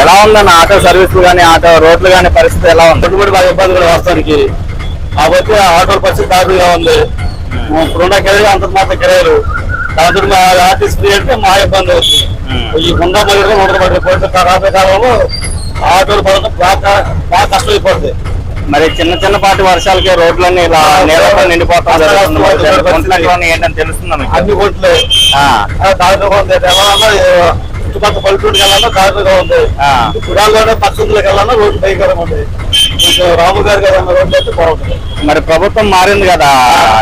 ఎలా ఉందన్న ఆటో సర్వీసులు కానీ ఆటో రోడ్లు కానీ పరిస్థితి ఎలా ఉంది? పెట్టుబడి బాగా ఇబ్బందులు వాస్తవానికి. కాకపోతే ఆటోల పరిస్థితి దారుణంగా ఉంది. ఇప్పుడున్న కిరాయి అంత మాత్రం కిరాయిలు దాంతో మా ఆర్టీసీ అంటే మా ఇబ్బంది అవుతుంది ఈ గుండా మళ్ళీ నూట పడి పోతే రాబోయే కాలంలో ఆటోలు పడడం బాగా బాగా కష్టమైపోతుంది. మరి చిన్న చిన్నపాటి వర్షాలకి రోడ్లన్నీ ఇలా నీళ్ళతో నిండిపోతాం ఏంటని తెలుస్తుందా? అన్ని కోట్లే. తెలంగాణలో చుట్టుపక్కల పల్లెటూరుకి వెళ్ళాలన్నా దారుణంగా ఉంది. పురాల్లోనే పక్షులకు వెళ్ళాలన్నా రోడ్డు భయంకరంగా ఉంది కొంచెం రాము గారు కదా రోడ్లు అయితే బాగుంటుంది మరి ప్రభుత్వం మారింది కదా.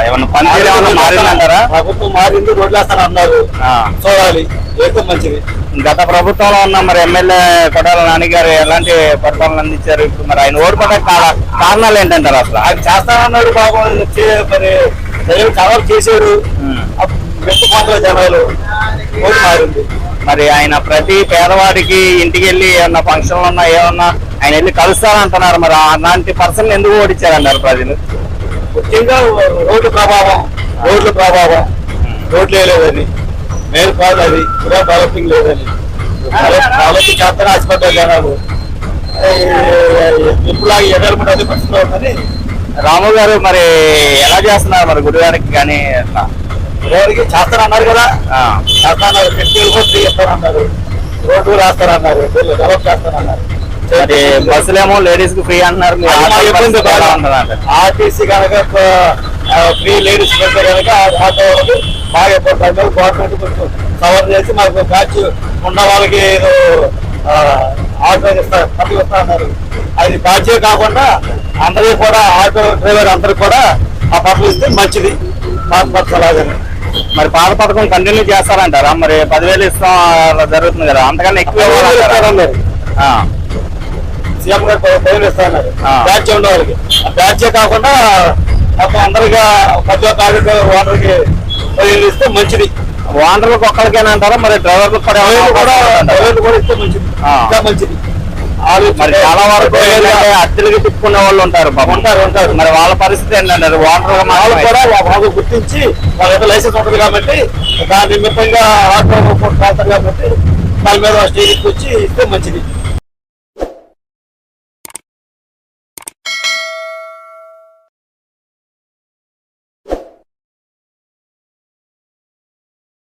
ఏమన్నా పనితీరు ఏమన్నా మారిందంటారా ప్రభుత్వం మారింది రోడ్లు వేస్తాను అన్నారు. చూడాలి అయితే మంచిది. గత ప్రభుత్వంలో ఉన్న మరి ఎమ్మెల్యే కొడాల నాని గారు ఎలాంటి పరిపాలన అందించారు? ఇప్పుడు మరి ఆయన ఓడిపోవడానికి కార- కారణాలు ఏంటంటారు అసలు? ఆయన చేస్తానన్నాడు బాబు చే- మరి చాలా. వెతుకుంటారు జనాలు ఓటు మారింది. మరి ఆయన ప్రతి పేదవాడికి ఇంటికి వెళ్ళి ఏమన్నా ఫంక్షన్లు ఉన్నా ఏమన్నా ఆయన వెళ్ళి కలుస్తారంటున్నారు మరి. అలాంటి పర్సన్ ఎందుకు ఓడించారంటారు ప్రజలు? ముఖ్యంగా రోడ్డు ప్రభావం రోడ్ల ప్రభావం. రోడ్లు వేయలేదని మేలు కాదు అది కూడా డెవలపింగ్ లేదని. డెవలపింగ్ చేస్తాను ఆశపడ్డారు జనాలు. ఇప్పుడు ఎడలమంటే అదే పరిస్థితిలో ఉందని రాము గారు మరి ఎలా చేస్తున్నారు మరి గుడివారికి కానీ అట్లా? ఎవరికి చేస్తానన్నారు కదా. చేస్తానన్నారు ఫెస్టివల్ కూడా ఫ్రీ ఇస్తానన్నారు రోడ్డు రాస్తారన్నారు డెవలప్ చేస్తానన్నారు బస్సులేమో లేడీస్కి ఫ్రీ అంటున్నారు? ఆర్టీసీ కనుక ఫ్రీ లేడీస్ పెడితే కనుక ఆటో బాగా ఇబ్బంది గవర్నమెంట్ కొంచెం కవర్ చేసి మనకు బ్యాచ్ ఉన్న వాళ్ళకి ఏదో ఆటో ఇస్తారు డబ్బులు ఇస్తా అన్నారు అది బ్యాచే కాకుండా అందరికీ కూడా ఆటో డ్రైవర్ అందరికి కూడా ఆ పనులు ఇస్తే మంచిది. మాట్లాడాలని మరి పాత పథకం కంటిన్యూ చేస్తారంటారా మరి పదివేలు ఇస్తాం అలా జరుగుతుంది కదా అంతకన్నా ఎక్కువ ఇవ్వాలంటారా? ఆ, సీఎం గారు పది- పదివేలు ఇస్తున్నారు ఆ. బ్యాచ్ ఉన్న వాళ్ళకి ఆ బ్యాచే కాకుండా మొత్తం అందరిగా ప్రతి ఒక్క ఆటో ఓనర్కి పదివేలు ఇస్తే మంచిది ఓనర్లకు ఒక్కరికేనంటారా మరి డ్రైవర్లకు కూడా ఏమైనా పదివేలు కూడా అవకాశం ఉందంటారా? పదివేలు కూడా ఇస్తే మంచిది ఆ. ఇంకా మంచిది మరి చాలా వరకు అద్దెలకి తిప్పుకునే వాళ్ళు ఉంటారు. ఉంటారు, ఉంటారు. మరి వాళ్ళ పరిస్థితి ఏంటంటారు ఓనర్ వాళ్ళు కూడా బాగా గుర్తించి వాళ్ళ యొక్క లైసెన్స్ ఉంటుంది కాబట్టి దాని నిమిత్తంగా ట్రాన్స్ఫర్ కాబట్టి దాని మీద స్టేజ్కి వచ్చి ఇస్తే మంచిది